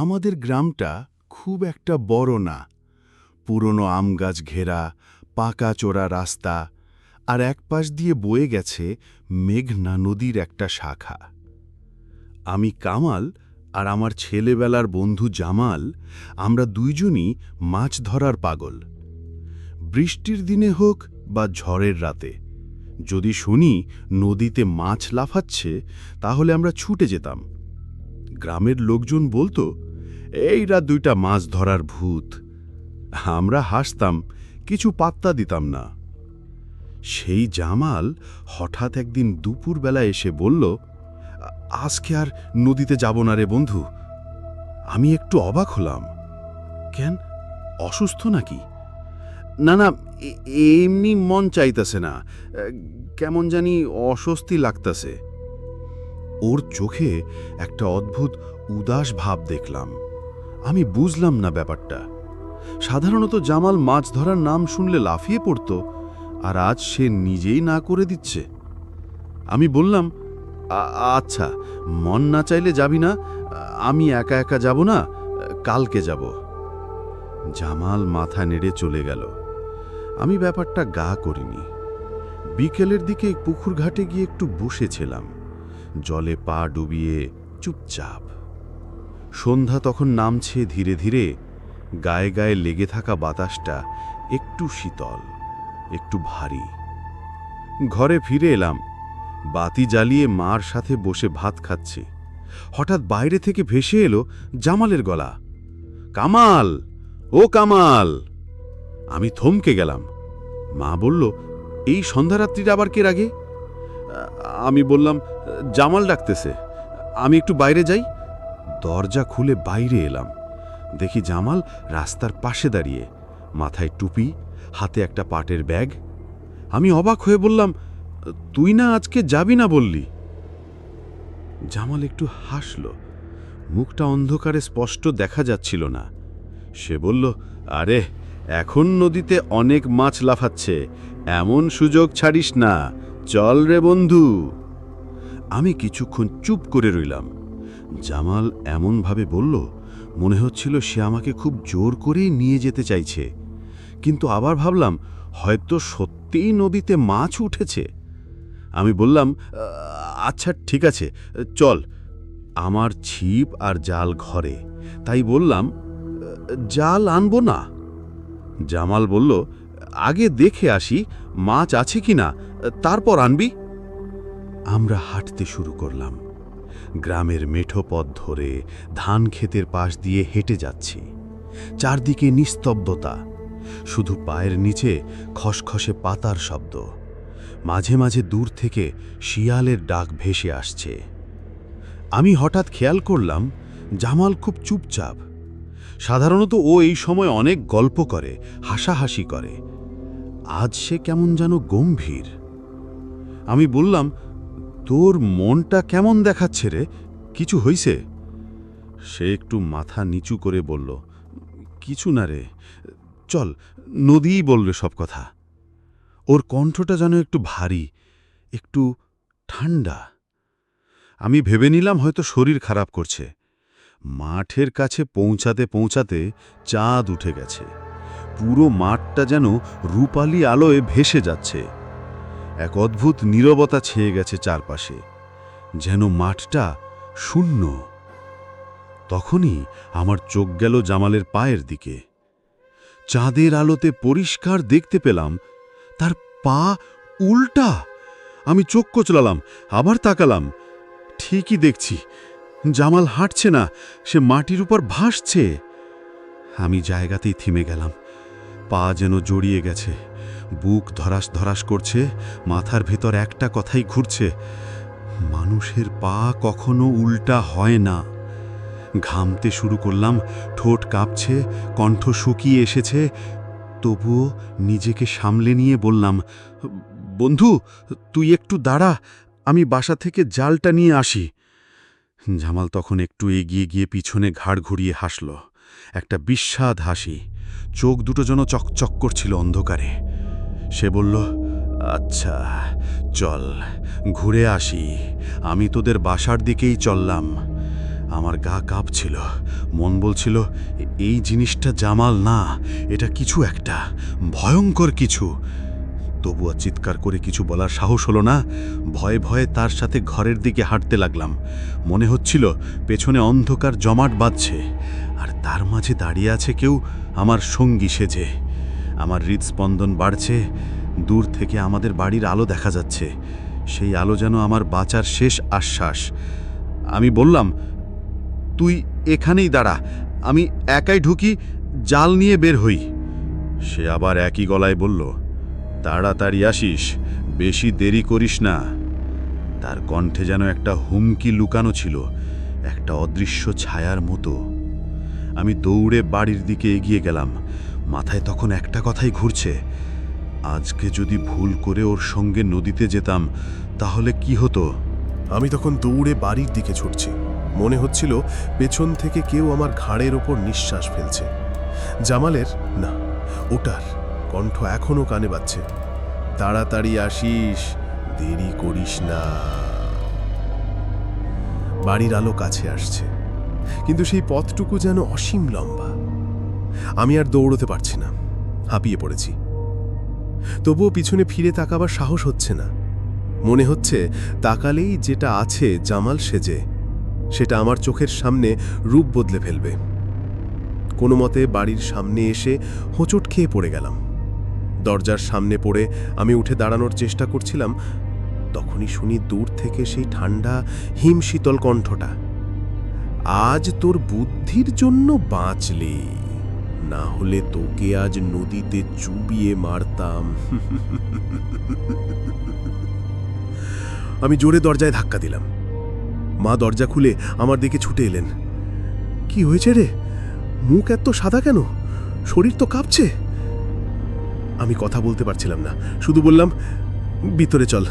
আমাদের গ্রামটা খুব একটা বড় না। পুরনো আম গাছ ঘেরা, পাকা চোরা রাস্তা, আর এক পাশ দিয়ে বয়ে গেছে মেঘনা নদীর একটা শাখা। আমি কামাল আর আমার ছেলেবেলার বন্ধু জামাল, আমরা দুইজনই মাছ ধরার পাগল। বৃষ্টির দিনে হোক বা ঝড়ের রাতে, যদি শুনি নদীতে মাছ লাফাচ্ছে, তাহলে আমরা ছুটে যেতাম। গ্রামের লোকজন বলতো এইরা দুইটা মাছ ধরার ভূত। আমরা হাসতাম, কিছু পাত্তা দিতাম না। সেই জামাল হঠাৎ একদিন দুপুরবেলা এসে বলল আজকে আর নদীতে যাব না রে বন্ধু। আমি একটু অবাক হলাম। কেন? অসুস্থ নাকি? না না এমনি মন চাইতেছে না। কেমন জানি অস্বস্তি লাগতাছে। ওর চোখে একটা অদ্ভুত উদাস ভাব দেখলাম। আমি বুঝলাম না ব্যাপারটা। সাধারণত জামাল মাছ ধরার নাম শুনলে লাফিয়ে পড়ত, আর আজ সে নিজেই না করে দিচ্ছে। আমি বললাম আচ্ছা মন না চাইলে যাবি না, আমি একা একা যাব না, কালকে যাব। জামাল মাথা নেড়ে চলে গেল। আমি ব্যাপারটা গা করিনি। বিকেলের দিকে পুকুর ঘাটে গিয়ে একটু বসেছিলাম। জলে পা ডুবিয়ে চুপচাপ সন্ধ্যা তখন নামছে ধীরে ধীরে, গায়ে গায়ে লেগে থাকা বাতাসটা একটু শীতল, একটু ভারী। ঘরে ফিরে এলাম, বাতি জ্বালিয়ে মার সাথে বসে ভাত খাচ্ছি। হঠাৎ বাইরে থেকে ভেসে এলো জামালের গলা। কামাল! ও কামাল! আমি থমকে গেলাম। মা বলল, এই সন্ধ্যারাত্রির আবার কে রাগে? আমি বললাম, জামাল ডাকতেছে। আমি একটু বাইরে যাই। দরজা খুলে বাইরে এলাম। দেখি জামাল রাস্তার পাশে দাঁড়িয়ে, মাথায় টুপি, হাতে একটা পাটের ব্যাগ। আমি অবাক হয়ে বললাম, তুই না আজকে যাবি না বললি? জামাল একটু হাসল। মুখটা অন্ধকারে স্পষ্ট দেখা যাচ্ছিল না। সে বলল, আরে, এখন নদীতে অনেক মাছ লাফাচ্ছে। এমন সুযোগ ছাড়িস না। চল রে বন্ধু। আমি কিছুক্ষণ চুপ করে রইলাম। জামাল এমনভাবে বলল, মনে হচ্ছিল সে আমাকে খুব জোর করেই নিয়ে যেতে চাইছে। কিন্তু আবার ভাবলাম, হয়তো সত্যিই নদীতে মাছ উঠেছে। আমি বললাম আচ্ছা ঠিক আছে, চল। আমার ছিপ আর জাল ঘরে। তাই বললাম, জাল আনব না। জামাল বলল, আগে দেখে আসি, মাছ আছে কি না তারপর আনবি। আমরা হাঁটতে শুরু করলাম। গ্রামের মেঠো পথ ধরে ধান ক্ষেতের পাশ দিয়ে হেঁটে যাচ্ছি। চারদিকে নিস্তব্ধতা। শুধু পায়ের নিচে খসখসে পাতার শব্দ। মাঝে মাঝে দূর থেকে শিয়ালের ডাক ভেসে আসছে। আমি হঠাৎ খেয়াল করলাম, জামাল খুব চুপচাপ। সাধারণত ও এই সময় অনেক গল্প করে, হাসাহাসি করে। আজ সে কেমন যেন গম্ভীর। আমি বললাম তোর মনটা কেমন দেখাচ্ছে রে? কিছু হইছে? সে একটু মাথা নিচু করে বলল, কিছু না রে। চল, নদীই বলবে সব কথা। ওর কণ্ঠটা যেন একটু ভারী, একটু ঠান্ডা। আমি ভেবে নিলাম হয়তো শরীর খারাপ করছে। মাঠের কাছে পৌঁছাতে পৌঁছাতে চাঁদ উঠে গেছে। পুরো মাঠটা যেন রূপালি আলোয় ভেসে যাচ্ছে। এক অদ্ভুত নীরবতা ছেয়ে গেছে চারপাশে, যেন মাঠটা শূন্য। তখনই আমার চোখ গেল জামালের পায়ের দিকে। চাঁদের আলোতে পরিষ্কার দেখতে পেলাম, তার পা উল্টা। আমি চোখ কচলালাম, আবার তাকালাম। ঠিকই দেখছি, জামাল হাঁটছে না, সে মাটির উপর ভাসছে। আমি জায়গাতেই থেমে গেলাম, পা যেন জড়িয়ে গেছে। বুক ধরাস ধরাস করছে, মাথার ভেতর একটা কথাই ঘুরছে, মানুষের পা কখনো উল্টা হয় না। ঘামতে শুরু করলাম, ঠোঁট কাঁপছে, কণ্ঠ শুকিয়ে এসেছে, তবুও নিজেকে সামলে নিয়ে বললাম, বন্ধু, তুই একটু দাঁড়া, আমি বাসা থেকে জালটা নিয়ে আসি। জামাল তখন একটু এগিয়ে গিয়ে পিছনে ঘাড় ঘুরিয়ে হাসল, একটা বিস্বাদ হাসি, চোখ দুটো যেন চকচক করছিল অন্ধকারে। সে বলল আচ্ছা চল, ঘুরে আসি। আমি তোদের বাসার দিকেই চললাম। আমার গা কাঁপছিল। মন বলছিল, এই জিনিসটা জামাল না, এটা কিছু একটা, ভয়ঙ্কর কিছু। তবু আর চিৎকার করে কিছু বলার সাহস হলো না। ভয়ে ভয়ে তার সাথে ঘরের দিকে হাঁটতে লাগলাম। মনে হচ্ছিল, পেছনে অন্ধকার জমাট বাঁধছে, আর তার মাঝে দাঁড়িয়ে আছে কেউ আমার সঙ্গী সেজে। আমার হৃদস্পন্দন বাড়ছে, দূর থেকে আমাদের বাড়ির আলো দেখা যাচ্ছে। সেই আলো যেন আমার বাঁচার শেষ আশ্বাস। আমি বললাম, তুই এখানেই দাঁড়া, আমি একাই ঢুকি, জাল নিয়ে বের হই। সে আবার একই গলায় বলল, তাড়াতাড়ি আসিস, বেশি দেরি করিস না। তার কণ্ঠে যেন একটা হুমকি লুকানো ছিল, একটা অদৃশ্য ছায়ার মতো। আমি দৌড়ে বাড়ির দিকে এগিয়ে গেলাম। মাথায় তখন একটা কথাই ঘুরছে। আজকে যদি ভুল করে ওর সঙ্গে নদীতে যেতাম, তাহলে কি হতো? আমি তখন দৌড়ে বাড়ির দিকে ছুটছি। মনে হচ্ছিল পেছন থেকে কেউ আমার ঘাড়ের ওপর নিঃশ্বাস ফেলছে। জামালের? না, ওটার। কণ্ঠ এখনও কানে বাজছে। তাড়াতাড়ি আসিস, দেরি করিস না। বাড়ির আলো কাছে আসছে। কিন্তু সেই পথটুকু যেন অসীম লম্বা। আমি আর দৌড়তে পারছি না। হাঁপিয়ে পড়েছি। তবুও পিছনে ফিরে তাকাবার সাহস হচ্ছে না। মনে হচ্ছে তাকালেই যেটা আছে জামাল সেজে, সেটা আমার চোখের সামনে রূপ বদলে ফেলবে। কোনো মতে বাড়ির সামনে এসে হোঁচট খেয়ে পড়ে গেলাম। দরজার সামনে পড়ে আমি উঠে দাঁড়ানোর চেষ্টা করছিলাম, তখনই শুনি দূর থেকে সেই ঠান্ডা হিম শীতল কণ্ঠটা। আজ তোর বুদ্ধির জন্য বাঁচলি। না হলে তোকে আজ নদীতে চুবিয়ে মারতাম। আমি জোরে দরজায় ধাক্কা দিলাম। মা দরজা খুলে আমার দিকে ছুটে এলেন। কি হয়েছে রে? মুখ এত সাদা কেন? শরীর তো কাঁপছে? আমি কথা বলতে পারছিলাম না। শুধু বললাম, ভিতরে চল,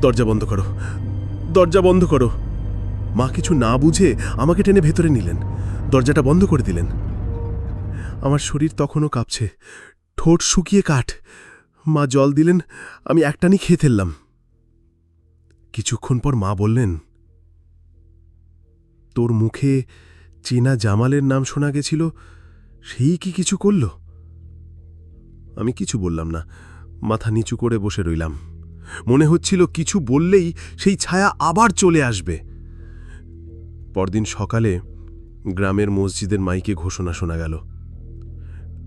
দরজা বন্ধ করো, দরজা বন্ধ করো। মা কিছু না বুঝে আমাকে টেনে ভেতরে নিলেন। দরজাটা বন্ধ করে দিলেন। আমার শরীর তখনও কাঁপছে। ঠোঁট শুকিয়ে কাঠ। মা জল দিলেন, আমি একটানি খেয়ে ফেললাম। কিছুক্ষণ পর মা বললেন, তোর মুখে চেনা জামালের নাম শোনা গেছিল, সেই কি কিছু করল? আমি কিছু বললাম না, মাথা নিচু করে বসে রইলাম। মনে হচ্ছিল কিছু বললেই সেই ছায়া আবার চলে আসবে। পরদিন সকালে গ্রামের মসজিদের মাইকে ঘোষণা শোনা গেল।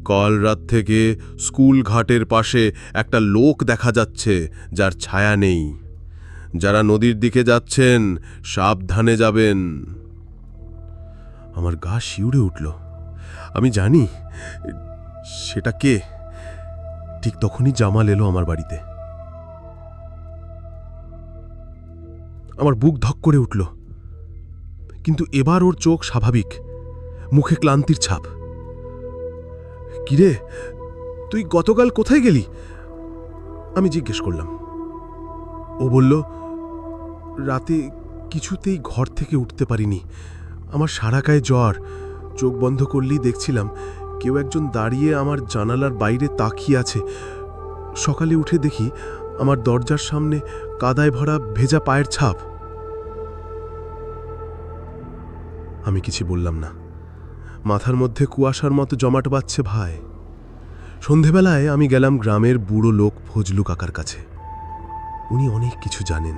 কাল রাত থেকে স্কুল ঘাটের পাশে একটা লোক দেখা যাচ্ছে, যার ছায়া নেই। যারা নদীর দিকে যাচ্ছেন, সাবধানে যাবেন। আমার গা শিউরে উঠল। আমি জানি, সেটা কে? ঠিক তখনই জামাল এলো আমার বাড়িতে। আমার বুক ধক করে উঠল। কিন্তু এবার ওর চোখ স্বাভাবিক। মুখে ক্লান্তির ছাপ। কিরে? তুই গতকাল কোথায় গেলি? আমি জিজ্ঞেস করলাম। ও বলল, রাতে কিছুতেই ঘর থেকে উঠতে পারিনি। আমার সারা গায়ে জ্বর। চোখ বন্ধ করলেই দেখছিলাম কেউ একজন দাঁড়িয়ে আমার জানালার বাইরে তাকিয়ে আছে। সকালে উঠে দেখি আমার দরজার সামনে কাদায় ভরা ভেজা পায়ের ছাপ। আমি কিছু বললাম না। মাথার মধ্যে কুয়াশার মতো জমাট বাচ্ছে ভাই। সন্ধেবেলায় আমি গেলাম গ্রামের বুড়ো লোক ফজলু কাকার কাছে। উনি অনেক কিছু জানেন।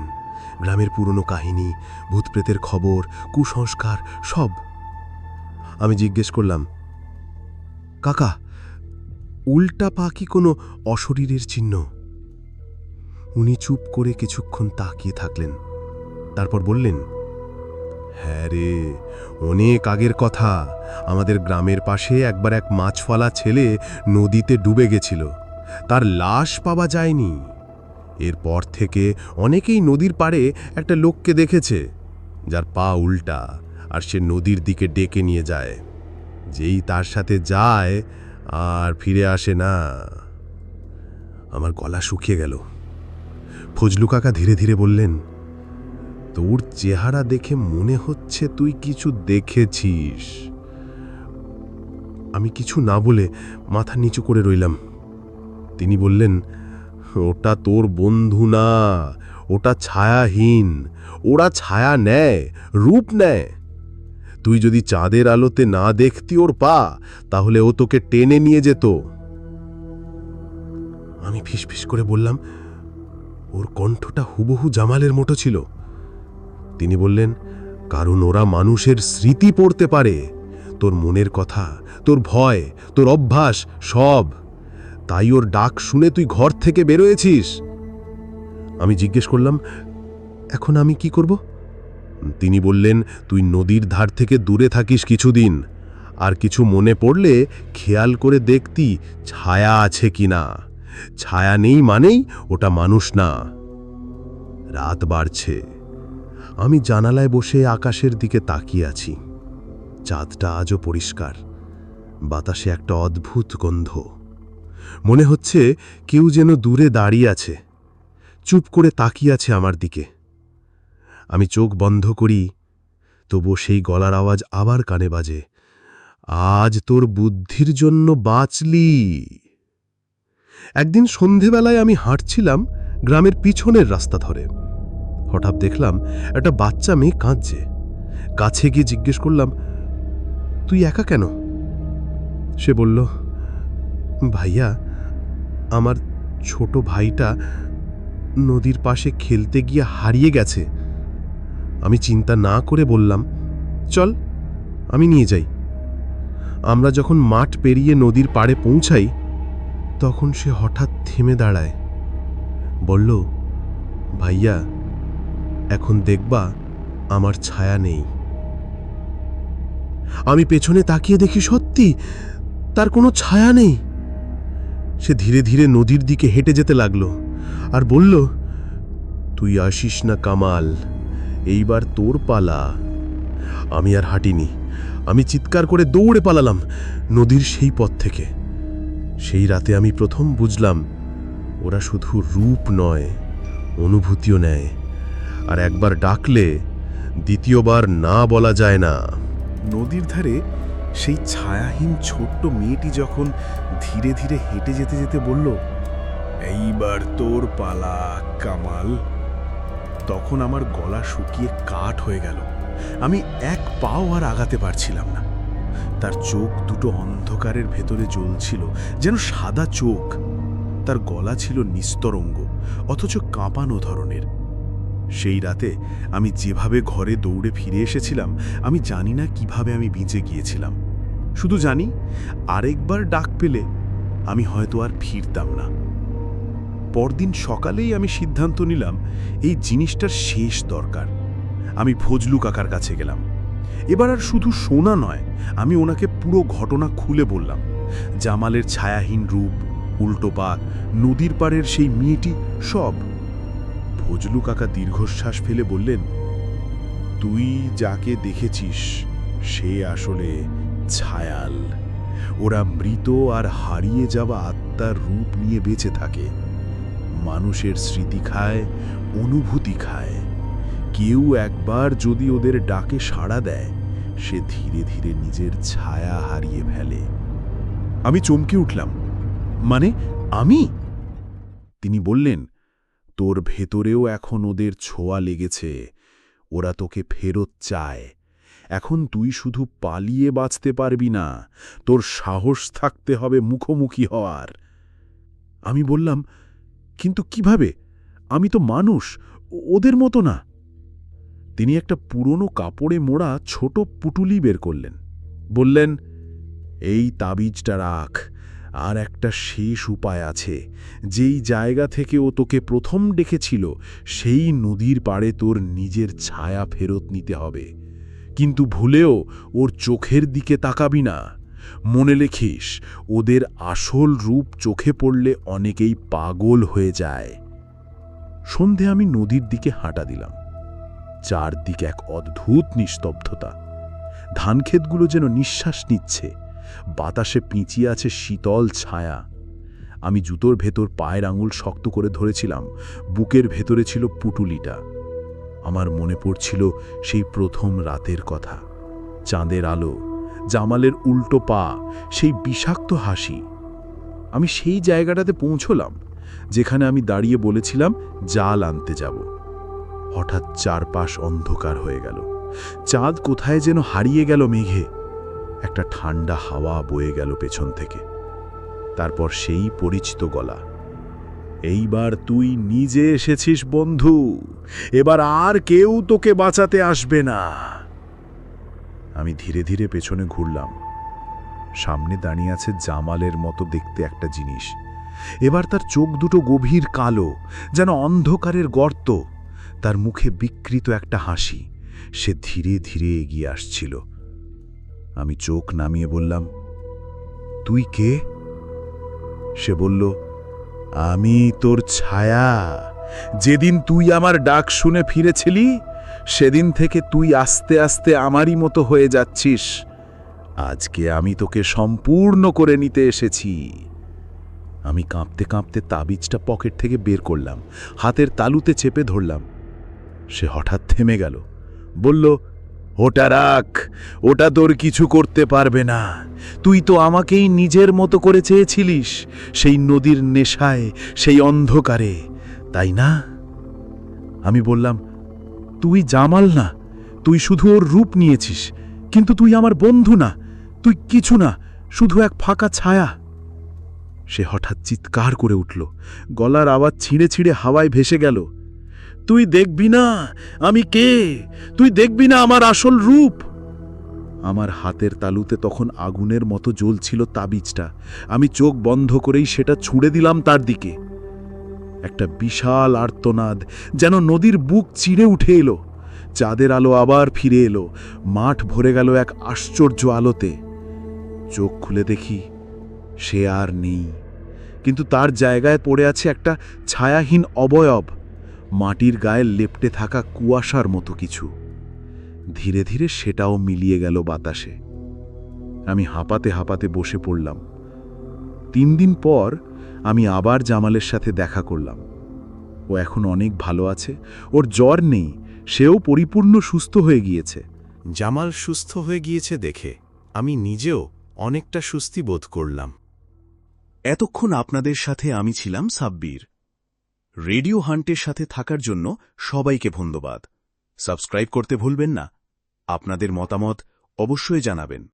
গ্রামের পুরনো কাহিনী, ভূতপ্রেতের খবর, কুসংস্কার, সব। আমি জিজ্ঞেস করলাম, কাকা, উল্টা পা কি কোনো অশরীরের চিহ্ন? উনি চুপ করে কিছুক্ষণ তাকিয়ে থাকলেন। তারপর বললেন হ্যাঁ রে, অনেক আগের কথা। আমাদের গ্রামের পাশে একবার এক মাছফালা ছেলে নদীতে ডুবে গেছিল। তার লাশ পাওয়া যায়নি। এরপর থেকে অনেকেই নদীর পাড়ে একটা লোককে দেখেছে, যার পা উল্টা আর সে নদীর দিকে ডেকে নিয়ে যায়। যেই তার সাথে যায় আর ফিরে আসে না। আমার গলা শুকিয়ে গেল। ফজলু কাকা ধীরে ধীরে বললেন তোর চেহারা দেখে মনে হচ্ছে তুই কিছু দেখেছিস। আমি কিছু না বলে মাথা নিচু করে রইলাম। তিনি বললেন, ওটা তোর বন্ধু না, ওটা ছায়াহীন, ওরা ছায়া নেয়, রূপ নেয়। তুই যদি চাঁদের আলোতে না দেখতি ওর পা, তাহলে ও তোকে টেনে নিয়ে যেত। আমি ফিসফিস করে বললাম, ওর কণ্ঠটা হুবহু জামালের মতো ছিল। তিনি বললেন, কারণ ওরা মানুষের স্মৃতি পড়তে পারে। তোর মনের কথা, তোর ভয়, তোর অভ্যাস সব। তাই ওর ডাক শুনে তুই ঘর থেকে বেরোয়েছিস আমি জিজ্ঞেস করলাম, এখন আমি কি করব? তিনি বললেন, তুই নদীর ধার থেকে দূরে থাকিস কিছুদিন। আর কিছু মনে পড়লে খেয়াল করে দেখতি ছায়া আছে কি না ছায়া নেই মানেই ওটা মানুষ না। রাত বাড়ছে। আমি জানালায় বসে আকাশের দিকে তাকিয়ে আছি। চাঁদটা আজও পরিষ্কার। বাতাসে একটা অদ্ভুত গন্ধ। মনে হচ্ছে কেউ যেন দূরে দাঁড়িয়ে আছে। চুপ করে তাকিয়ে আছে আমার দিকে। আমি চোখ বন্ধ করি তবু সেই গলার আওয়াজ আবার কানে বাজে। আজ তোর বুদ্ধির জন্য বাঁচলি। একদিন সন্ধেবেলায় আমি হাঁটছিলাম গ্রামের পিছনের রাস্তা ধরে। হঠাৎ দেখলাম একটা বাচ্চা মেয়ে কাঁদছে। কাছে গিয়ে জিজ্ঞেস করলাম, তুই একা কেন? সে বলল, ভাইয়া, আমার ছোট ভাইটা নদীর পাশে খেলতে গিয়ে হারিয়ে গেছে। আমি চিন্তা না করে বললাম, চল, আমি নিয়ে যাই। আমরা যখন মাঠ পেরিয়ে নদীর পাড়ে পৌঁছাই, তখন সে হঠাৎ থেমে দাঁড়ায়। বলল, ভাইয়া এখন দেখবা আমার ছায়া নেই। আমি পেছনে তাকিয়ে দেখি সত্যি তার কোনো ছায়া নেই। সে ধীরে ধীরে নদীর দিকে হেঁটে যেতে লাগল আর বলল, তুই আসিস না কামাল, এইবার তোর পালা। আমি আর হাঁটিনি, আমি চিৎকার করে দৌড়ে পালালাম নদীর সেই পথ থেকে। সেই রাতে আমি প্রথম বুঝলাম, ওরা শুধু রূপ নয়, অনুভূতিও নেয়। আর একবার ডাকলে দ্বিতীয়বার না বলা যায় না। নদীর ধারে সেই ছায়াহীন ছোট্ট মেয়েটি যখন ধীরে ধীরে হেঁটে যেতে যেতে বলল, এইবার তোর পালা, কামাল। তখন আমার গলা শুকিয়ে কাঠ হয়ে গেল। আমি এক পাও আর আগাতে পারছিলাম না। তার চোখ দুটো অন্ধকারের ভেতরে জ্বলছিল, যেন সাদা চোখ। তার গলা ছিল নিস্তরঙ্গ, অথচ কাঁপানো ধরনের। সেই রাতে আমি যেভাবে ঘরে দৌড়ে ফিরে এসেছিলাম, আমি জানি না কীভাবে আমি বেঁচে গিয়েছিলাম। শুধু জানি, আরেকবার ডাক পেলে আমি হয়তো আর ফিরতাম না। পরদিন সকালেই আমি সিদ্ধান্ত নিলাম, এই জিনিসটার শেষ দরকার। আমি ফজলু কাকার কাছে গেলাম। এবার আর শুধু শোনা নয়, আমি ওনাকে পুরো ঘটনা খুলে বললাম। জামালের ছায়াহীন রূপ, উল্টো পা নদীর পাড়ের সেই মেয়েটি সব ফজলু কাকা দীর্ঘশ্বাস ফেলে বললেন, তুই যাকে দেখেছিস, সে আসলে ছায়াল। ওরা মৃত আর হারিয়ে যাওয়া আত্মার রূপ নিয়ে বেঁচে থাকে। মানুষের স্মৃতি খায়, অনুভূতি খায়। কেউ একবার যদি ওদের ডাকে সাড়া দেয়, সে ধীরে ধীরে নিজের ছায়া হারিয়ে ফেলে। আমি চমকে উঠলাম। মানে আমি? তিনি বললেন তোর ভেতরেও এখন ওদের ছোঁয়া লেগেছে। ওরা তোকে ফেরত চায়। এখন তুই শুধু পালিয়ে বাঁচতে পারবি না, তোর সাহস থাকতে হবে মুখোমুখি হওয়ার। আমি বললাম, কিন্তু কীভাবে? আমি তো মানুষ, ওদের মতো না। তিনি একটা পুরনো কাপড়ে মোড়া ছোট পুটুলি বের করলেন। বললেন, এই তাবিজটা রাখ আর একটা শেষ উপায় আছে। যেই জায়গা থেকে ও তোকে প্রথম ডেকেছিল, সেই নদীর পাড়ে তোর নিজের ছায়া ফেরত নিতে হবে। কিন্তু ভুলেও ওর চোখের দিকে তাকাবি না। মনে লেখিস ওদের আসল রূপ চোখে পড়লে অনেকেই পাগল হয়ে যায়। সন্ধে আমি নদীর দিকে হাঁটা দিলাম। চারদিক এক অদ্ভুত নিস্তব্ধতা। ধানক্ষেতগুলো যেন নিঃশ্বাস নিচ্ছে। বাতাসে পিঁচিয়ে আছে শীতল ছায়া। আমি জুতোর ভেতর পায়ের আঙুল শক্ত করে ধরেছিলাম, বুকের ভেতরে ছিল পুটুলিটা। আমার মনে পড়ছিল সেই প্রথম রাতের কথা। চাঁদের আলো, জামালের উল্টো পা, সেই বিষাক্ত হাসি। আমি সেই জায়গাটাতে পৌঁছলাম, যেখানে আমি দাঁড়িয়ে বলেছিলাম, জাল আনতে যাব। হঠাৎ চারপাশ অন্ধকার হয়ে গেল। চাঁদ কোথায় যেন হারিয়ে গেল মেঘে। একটা ঠান্ডা হাওয়া বয়ে গেল পেছন থেকে। তারপর সেই পরিচিত গলা, এইবার তুই নিজে এসেছিস, বন্ধু। এবার আর কেউ তোকে বাঁচাতে আসবে না। আমি ধীরে ধীরে পেছনে ঘুরলাম। সামনে দাঁড়িয়ে আছে জামালের মতো দেখতে একটা জিনিস। এবার তার চোখ দুটো গভীর কালো, যেন অন্ধকারের গর্ত। তার মুখে বিকৃত একটা হাসি। সে ধীরে ধীরে এগিয়ে আসছিল। আমি চোখ নামিয়ে বললাম, তুই কে? সে বলল, আমি তোর ছায়া। যেদিন তুই আমার ডাক শুনে ফিরেছিলি, সেদিন থেকে তুই আস্তে আস্তে আমারই মতো হয়ে যাচ্ছিস। আজকে আমি তোকে সম্পূর্ণ করে নিতে এসেছি। আমি কাঁপতে কাঁপতে তাবিজটা পকেট থেকে বের করলাম, হাতের তালুতে চেপে ধরলাম। সে হঠাৎ থেমে গেল, বলল ওটা রাখ, ওটা তোর কিছু করতে পারবে না। তুই তো আমাকেই নিজের মতো করে চেয়েছিলিস, সেই নদীর নেশায়, সেই অন্ধকারে, তাই না? আমি বললাম, তুই জামাল না, তুই শুধু ওর রূপ নিয়েছিস, কিন্তু তুই আমার বন্ধু না, তুই কিছু না, শুধু এক ফাঁকা ছায়া। সে হঠাৎ চিৎকার করে উঠল, গলার আওয়াজ ছিঁড়ে ছিঁড়ে হাওয়ায় ভেসে গেল। তুই দেখবি না আমি কে? তুই দেখবি না আমার আসল রূপ? আমার হাতের তালুতে তখন আগুনের মতো জ্বলছিল তাবিজটা। আমি চোখ বন্ধ করেই সেটা ছুঁড়ে দিলাম তার দিকে। একটা বিশাল আর্তনাদ যেন নদীর বুক চিড়ে উঠে এলো। চাঁদের আলো আবার ফিরে এলো। মাঠ ভরে গেল এক আশ্চর্য আলোতে। চোখ খুলে দেখি সে আর নেই। কিন্তু তার জায়গায় পড়ে আছে একটা ছায়াহীন অবয়ব। মাটির গায়ে লেপটে থাকা কুয়াশার মতো কিছু। ধীরে ধীরে সেটাও মিলিয়ে গেল বাতাসে। আমি হাঁপাতে হাঁপাতে বসে পড়লাম। তিন দিন পর আমি আবার জামালের সাথে দেখা করলাম। ও এখন অনেক ভালো আছে ওর জ্বর নেই সেও পরিপূর্ণ সুস্থ হয়ে গিয়েছে। জামাল সুস্থ হয়ে গিয়েছে দেখে আমি নিজেও অনেকটা সুস্থি বোধ করলাম। এতক্ষণ আপনাদের সাথে আমি ছিলাম সাব্বির। রেডিও হান্টের সাথে থাকার জন্য সবাইকে ধন্যবাদ। সাবস্ক্রাইব করতে ভুলবেন না। আপনাদের মতামত অবশ্যই জানাবেন।